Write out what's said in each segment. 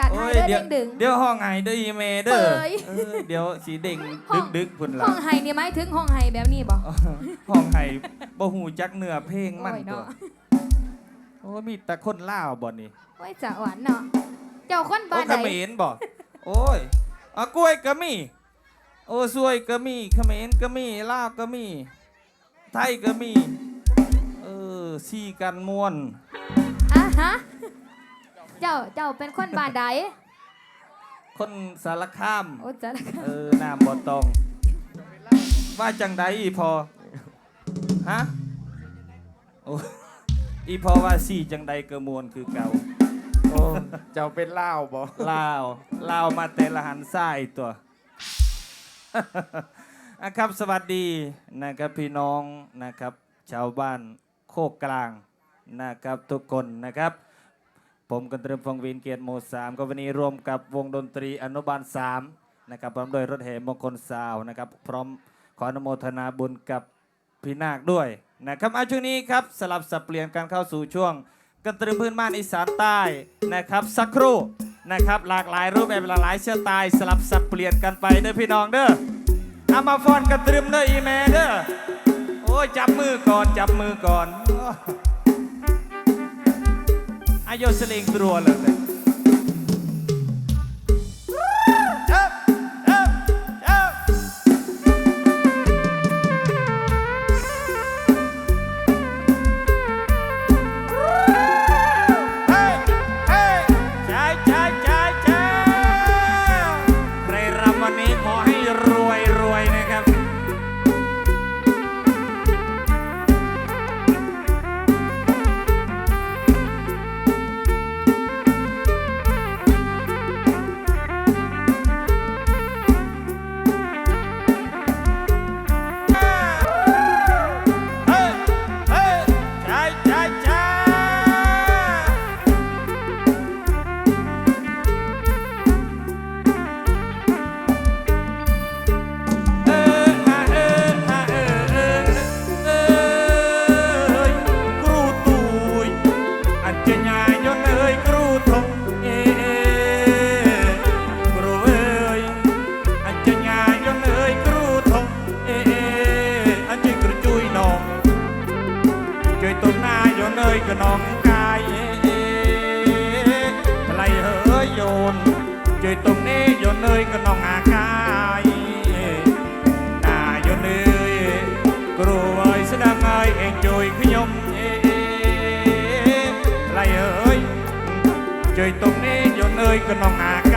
จัดโอ้ให้ยเด้อเดี๋ยวเด้งดึง เดี๋ยวห้องไห้เด้ออีเมเด้อเปย เออเดี๋ยวสีเด้งห้ดึองกดึกพุ่นห้ละองไห้นี่หมายถึงห้องไห้แบบนี้บ่ห้องไห้บ่หูจักเนื้อเพลงมันโอ้ยตัวเนาะโอ้มีแต่คนล่าวบ่นี่โอ้ยจะหวานเนาะเจ้าคนบ้าโอ้นเขใดมรบ่โอ้ยอะกล้วยก็มี โอ้ซวยก็มีเขมรก็มีลาวก็มี ไทยก็มี เออซีกันมวน อะฮะ เจ้าเจ้าเป็นคนบ้านใดคนสารคาม โอ้จะเออน้ำบ่ตอง ว่าจังใดอีพอ ฮะ โอ้อีพอว่าสี่จังใดเกระมวลคือเก่า โอ้เจ้าเป็นล่าวบ่ลาวลาวมาแต่ละหันซ้ายตัวอะครับสวัสดีนะครับพี่น้องนะครับ ชาวบ้านโคกกลางนะครับทุกคนนะครับ ผมกันเตริมฟงวินเกียรติโมสามก็วันนี้รวมกับวงดนตรีอนุบาลสามนะครับพร้อมโดยรถแห่มงคลสาวนะครับ พร้อมขออนุโมทนาบุญกับพี่นาคด้วยนะครับอาช่วงนี้ครับสลับสับเปลี่ยนการเข้าสู่ช่วงกันตรึมพื้นบ้านอีสานใต้นะครับสักครู่นะครับหลากหลายรูปแบบหลากหลายเชื้อตายสลับสับเปลี่ยนกันไปเด้อพี่น้องเด้อเอามาฟอนกันตรึมเด้ออีแม่เด้อโอ้ยจับมือก่อนจับมือก่อน อา យក្នុងកាយថ្លៃហើយយោនជួយទុកនេះយោនអើយក្នុងអាកាយតាយោនអើយគ្រូអើយស្ដាំហើយឯងជួយខ្ញុំថ្លៃហើយជួយទុកនេះយោនអើយក្នុងអាកាយ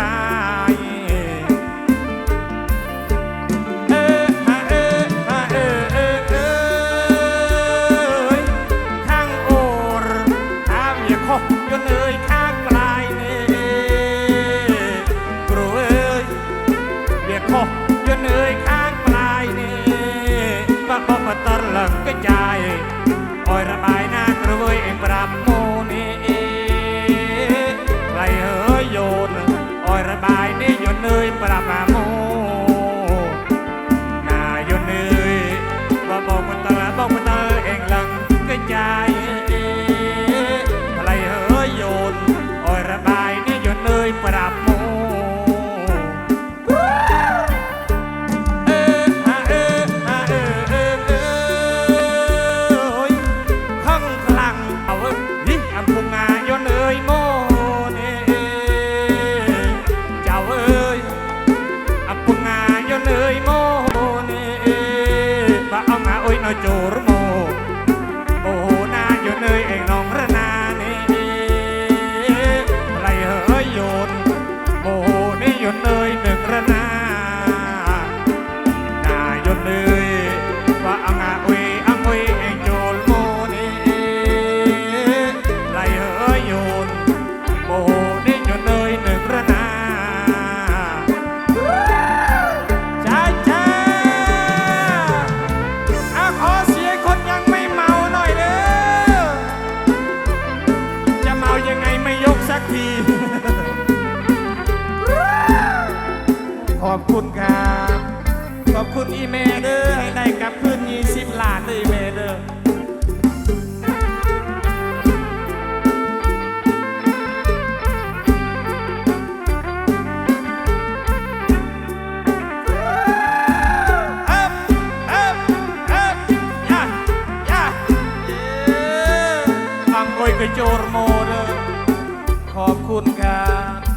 ายนี่ยนเอ้ยปรับมา អង្គុយកញ្ជូរមោលខอบคุณครับ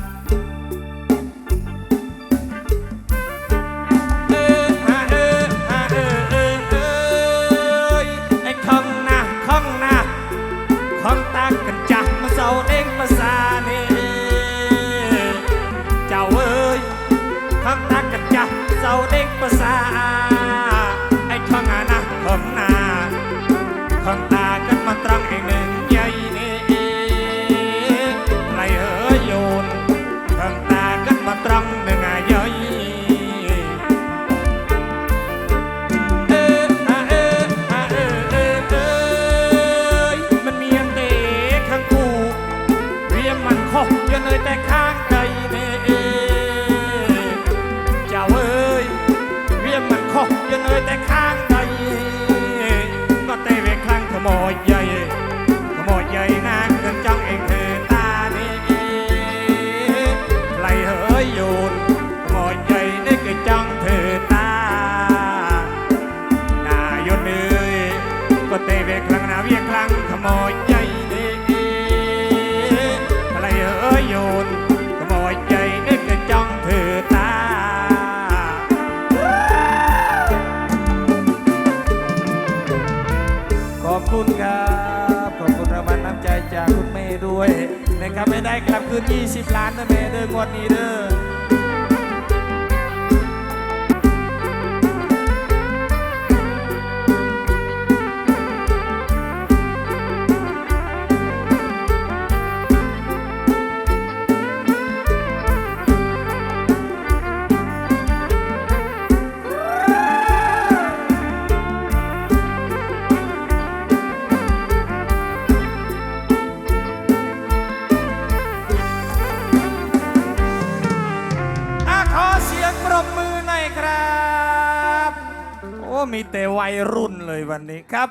วันนี้ครับ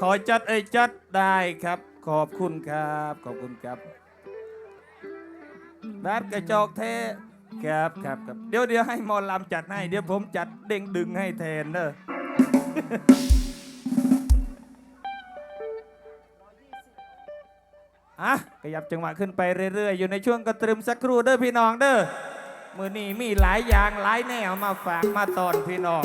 ขอจัดไอ้จัดได้ครับ ขอบคุณครับ ขอบคุณครับแบบกระจอกเทครับครับครับเดี๋ยวเดี๋ยวให้มอลำจัดให้ เดี๋ยวผมจัดเด้งดึงให้แทนเด้ออะขยับจังหวะขึ้นไปเรื่อยๆ อยู่ในช่วงกระตรึมสักครู่เด้อพี่น้องเด้อมือนี้มีหลายอย่างหลายแนวมาฝากมาตอนพี่น้อง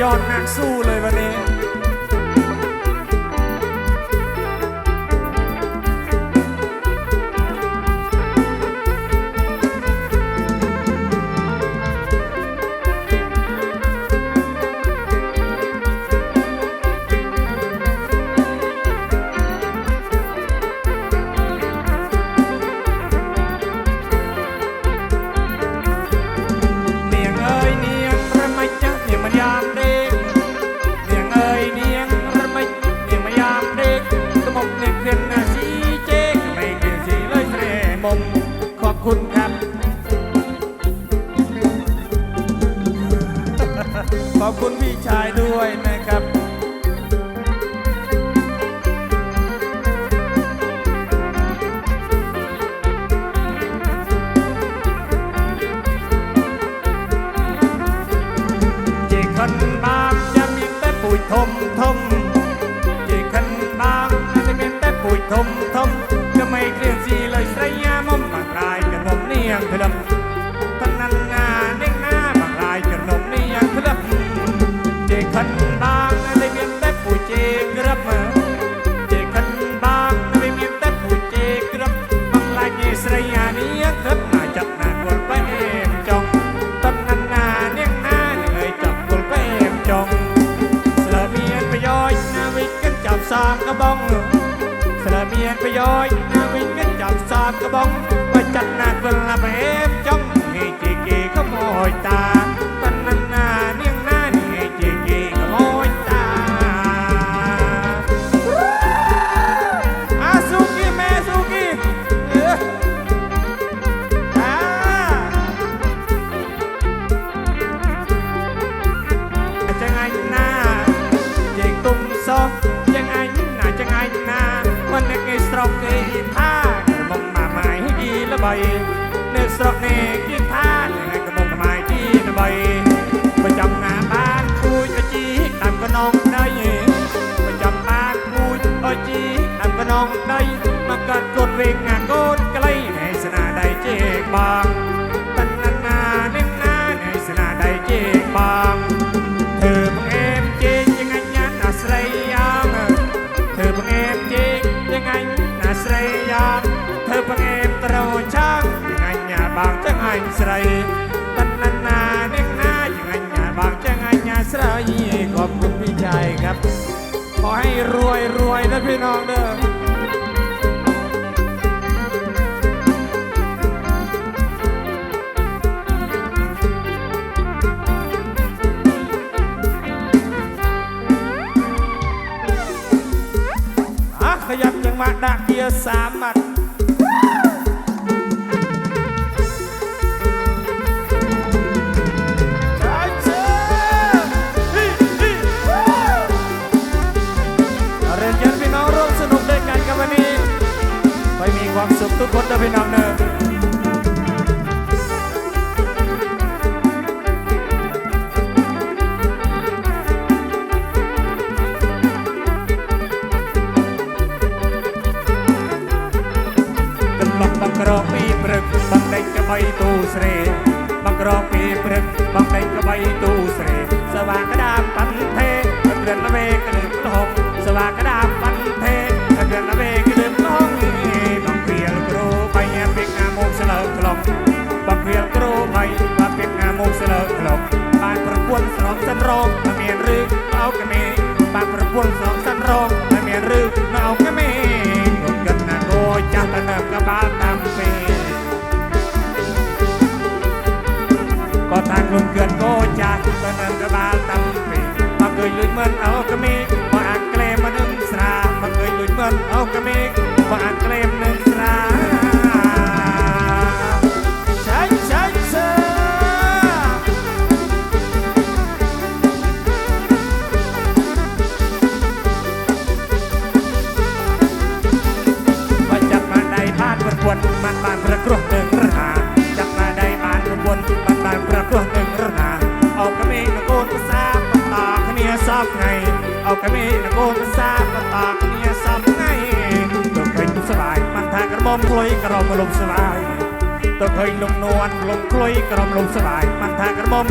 ยอดนักสู้เลยวันนี้ ខិនដាងតែមានតែពូជេក្រាប់ទេខិនដាងតែមានតែពូជេក្រាប់បងឡាញេស្រីអានេះខិតណាចាប់ណាគល់បែមចង់តន់ណាណានាងណានឹងឲ្យចាប់គល់បែមចង់ស្លើមានប្រយោជន៍ណាវិកិនចាប់សាកបងស្លើមានប្រយោជន៍ណាវិកិនចាប់សាកបងបើចាត់ណាគល់ណាបែមចង់ងាយជាគេក៏មកតា ល្បីនៅស្រុកនេះគៀមថាថ្ងៃកំពុងថ្មៃទីល្បីប្រចាំងាបានគួយអជីតាមកណងដីប្រចាំបានគួយអជីតាមកណងដីមកកាត់គត់វិញងាកូនក្លីនៃស្នាដៃជេកបង บางจังอันสไรตันนานาเน่งนาอย่างอันยบางจังอันยาสไรขอบคุณพี่ชายครับ ขอให้รวยรวยนะพี่น้องเด้อขยับยังมาดักเกียร์สามหมัด អកមីនគរសាបតតាគ្នាសំងៃទៅឃើញស្វាយបានថាក្រមុំក្លុយក្រមុំលំស្វាយទៅឃើញលំនួនលំក្លុយក្រមុំលំស្វាយបានថាក្រមុំ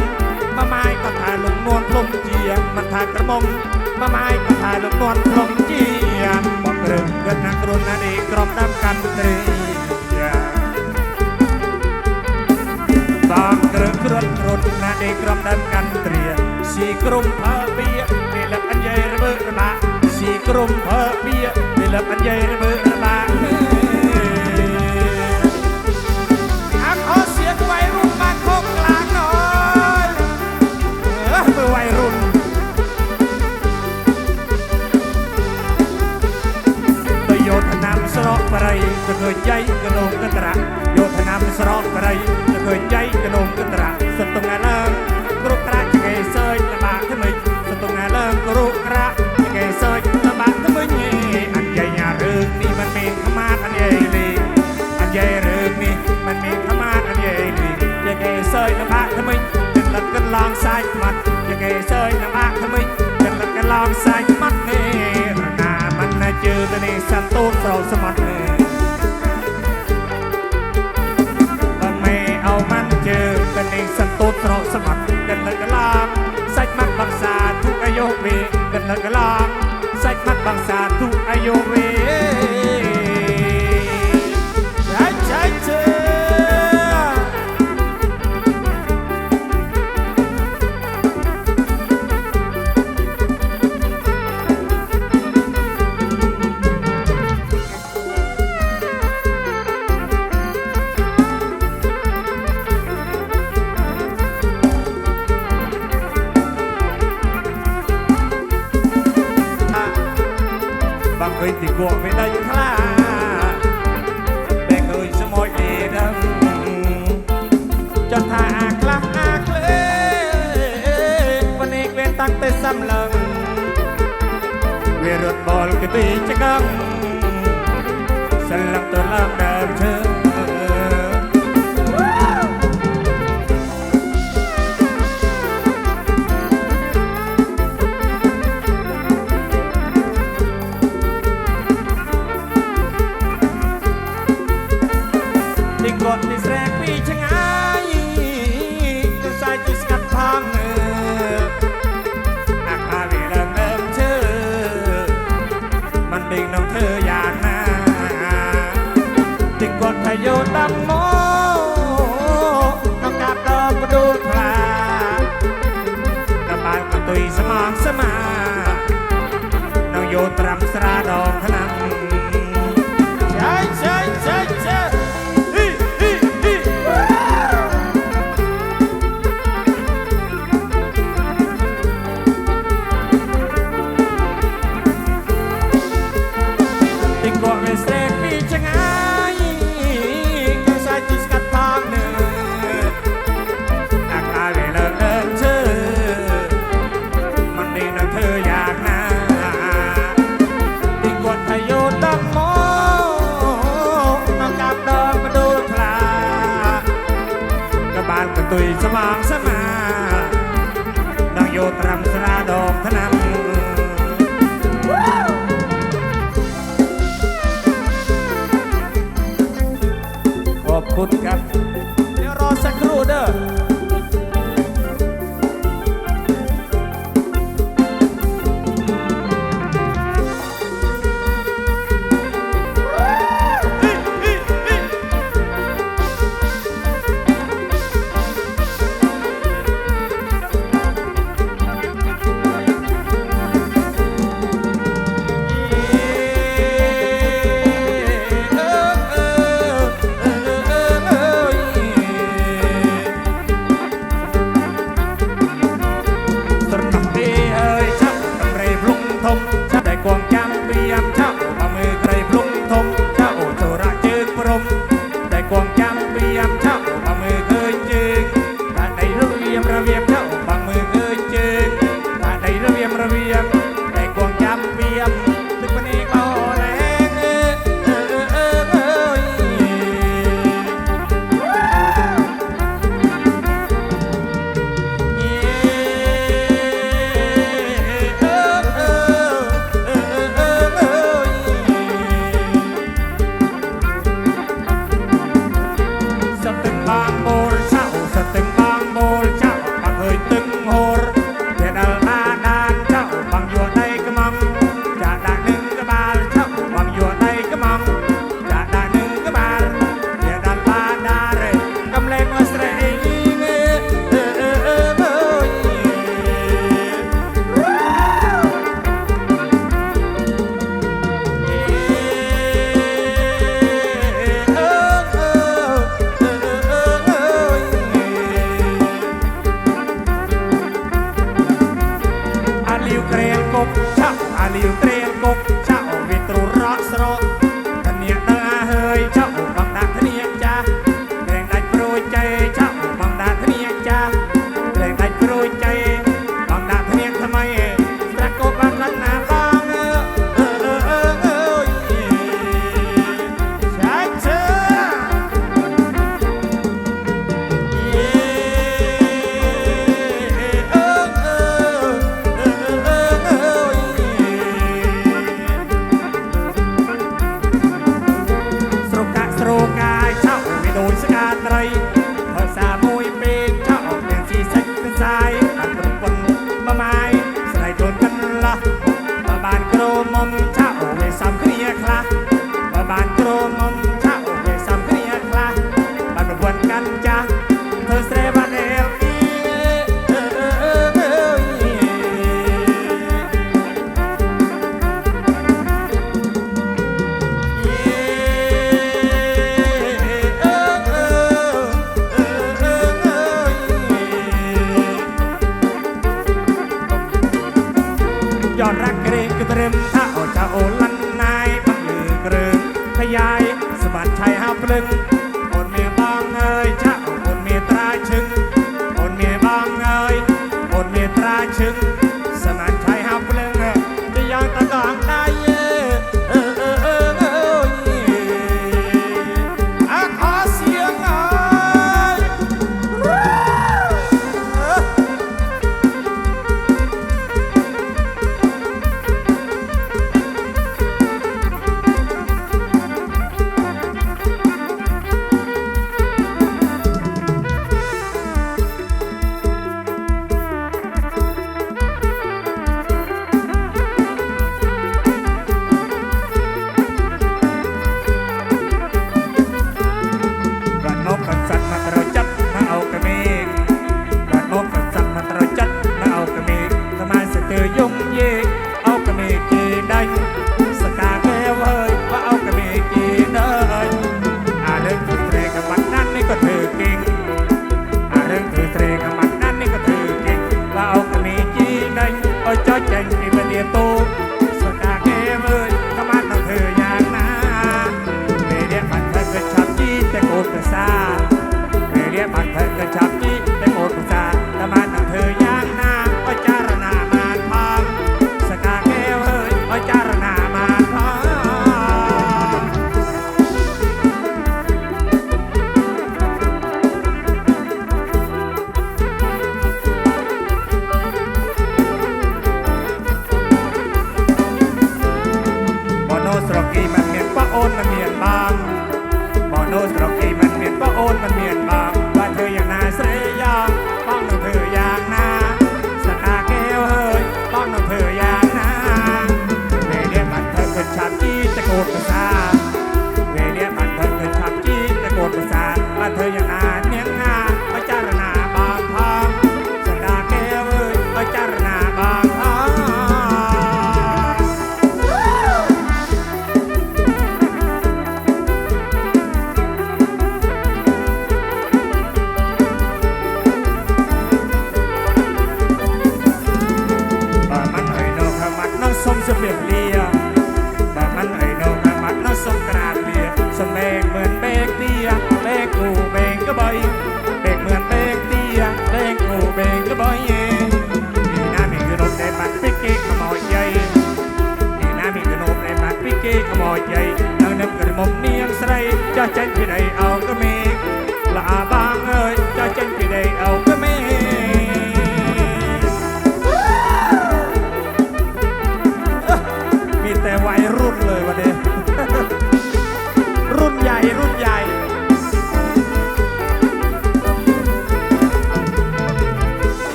ម៉ាម៉ាយក៏ថាលំនួនភ្លុំជាបានថាក្រមុំម៉ាម៉ាយក៏ថាលំនួនភ្លុំជាបងរឹងកណ្ណាគ្រូណានេះក្រមតាមកាន់ត្រីយ៉ាបងក្រឹងគ្រុនគ្រុនណានេះក្រមតាមកាន់ត្រីស៊ីក្រុមភើវា លឹកអញ្ញៃរមើរណាស៊ីក្រុមភើពៀពេលឹកអញ្ញៃរមើរណាអាកោសៀកវៃរុនបានខកខ្លាំងណយអើមើវៃរុនទៅយោធនាមស្រកបរិយទៅឃើញចៃកណងកន្តរៈយោធនាមស្រកបរិយទៅឃើញចៃកណងកន្តរៈសិតតងានគ្រប់ប្រាក់គេសើចលបាក់ថ្មី ទុងឡើងរូបក្រាក់គេសុចតបាក់ទៅវិញអញ្ញៃរឿងនេះមិនមានខ្មាតអញ្ញៃលីអញ្ញៃរឿងនេះមិនមានខ្មាតអញ្ញៃលីគេសុចតបាក់ទៅវិញចិត្តលឹកកន្លងសាច់មាត់គេសុចតបាក់ទៅវិញចិត្តលឹកកន្លងសាច់មាត់នេះរណាមិនជឿទៅនេះសន្តូនស្រោសមត្ថនេះបងមេអោមិនជឿទៅនេះសន្តូនស្រោសមត្ថចិត្តលឹកកន្លងសាច់មាត់បាក់សា โยเวกันลังกลางใส่มัดบางสาทุกอโยเว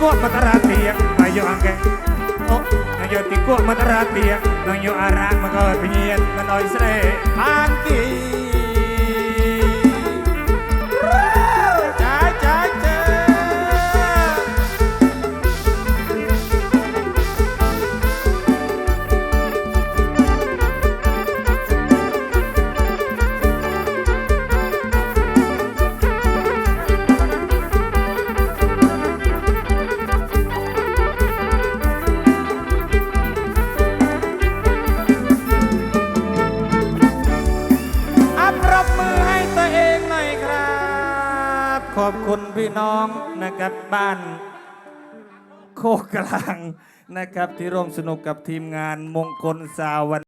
tikut matara tiak mayo angke oh nayo tikut matara tiak nayo arak magawa pinyiat manoy sre anti น้องนะครับบ้านโคกกลางนะครับที่ร่วมสนุกกับทีมงานมงคลสาวัน